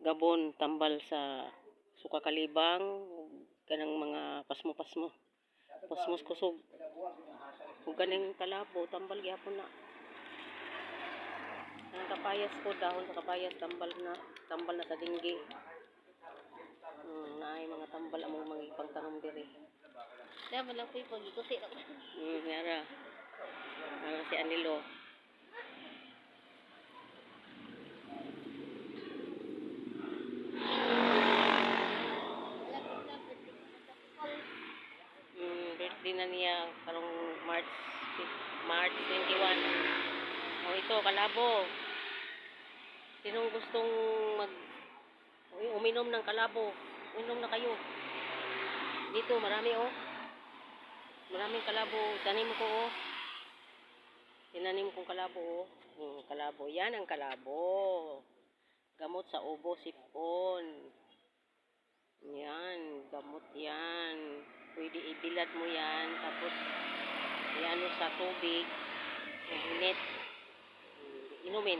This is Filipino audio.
gabon tambal sa suka kalibang kanang mga pasmo-pasmo. Pasmos kusog ug kaning kalabo tambal gyapon na. Ang kapayas ko dahon sa kapayas tambal na tambal na sa dinggi. Hmm, naay mga tambal among mga ipangtanom diri. Mo lang po yung pagikuti. hmm, yara. Ano si Anilo Birthday na niya karong March March 21. Oh, ito kalabo. Sinong gustong mag uminom ng kalabo? Uminom na kayo. Dito marami oh. Maraming kalabo. Tanim ko oh. Tinanim kong kalabo oh. Hmm, kalabo. Yan ang kalabo. Gamot sa ubo, sipon. Yan, gamot yan. Pwede ibilad mo yan, tapos iano sa tubig, init, inumin.